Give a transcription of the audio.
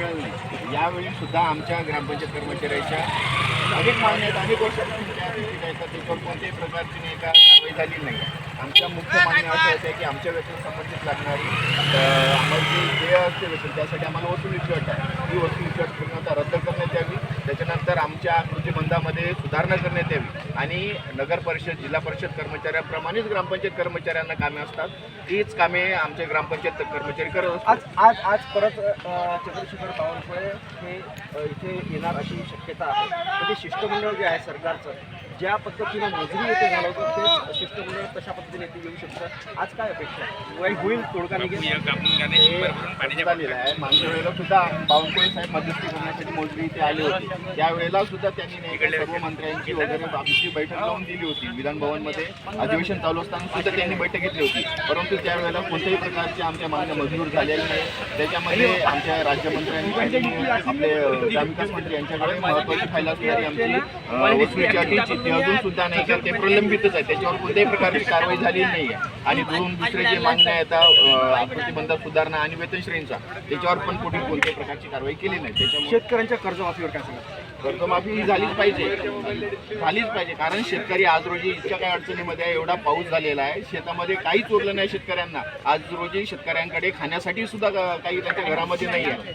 मिळालं. यावेळी सुद्धा आमच्या ग्रामपंचायत कर्मचाऱ्याच्या अनेक मागण्या आहेत अनेक वर्षापासून कोणत्याही प्रकारची नाही का कारवाई झाली नाही. आमच्या मुख्य मागण्या अशा होत्या की आमच्या वेतन संबंधित लागणारी आम्हाला जे देय असते वेतन त्यासाठी आम्हाला वसुली अट आहे. ही वसुली अट पूर्णतः रद्द त्यांच्या आमच्या सुधारणा करण्यात यावी आणि नगर परिषद जिल्हा परिषद कर्मचाऱ्याप्रमाणेच ग्रामपंचायत कर्मचाऱ्यांना कामे असतात. तीच कामे आमचे ग्रामपंचायत कर्मचारी करत असतात. आज आज आज परत चंद्रशेखर बावनकुळे हे इथे येणार अशी शक्यता आहे. म्हणजे शिष्टमंडळ जे आहे सरकारचं ज्या पद्धतीनं येथे झालं होतं तेच शिष्टमंडळ तशा पद्धतीने येथे येऊ शकतं? आज काय अपेक्षा आहे? होईल तोडगा आहे. मागच्या वेळेला सुद्धा बावनकुळे साहेब मध्यस्थी करण्यासाठी मोजरी इथे आले होते. त्यावेळेला सुद्धा त्यांनी सर्व मंत्र्यांची वगैरे आमची बैठक लावून दिली होती. विधान भवनमध्ये अधिवेशन चालू असताना सुद्धा त्यांनी बैठक घेतली होती. परंतु त्यावेळेला कोणत्याही प्रकारच्या आमच्या मागण्या मंजूर झालेल्या नाही. त्याच्यामध्ये आमच्या राज्यमंत्र्यांनी आपले ग्रामविकास मंत्री यांच्याकडे महत्वाची फाईल असणारी आमची ती अजून सुद्धा नाही का ते प्रलंबितच आहे. त्याच्यावर कोणत्याही प्रकारची कारवाई झालेली नाही आहे. आणि दोन दुसरे जे मागण्या आहेत आकृतीबंधात सुधारणा आणि वेतनश्रेणीचा त्याच्यावर पण पुढील कोणत्याही प्रकारची कारवाई केली नाही. त्याच्यामुळे शेतकऱ्यांच्या कर्जमाफीवर काय सांगा? कर्जमाफी ही झालीच पाहिजे. झालीच पाहिजे. कारण शेतकरी आज रोजी इतक्या काही अडचणीमध्ये आहे एवढा पाऊस झालेला आहे. शेतामध्ये काहीच उरलं नाही शेतकऱ्यांना. आज रोजी शेतकऱ्यांकडे खाण्यासाठी सुद्धा काही त्यांच्या घरामध्ये नाही आहे.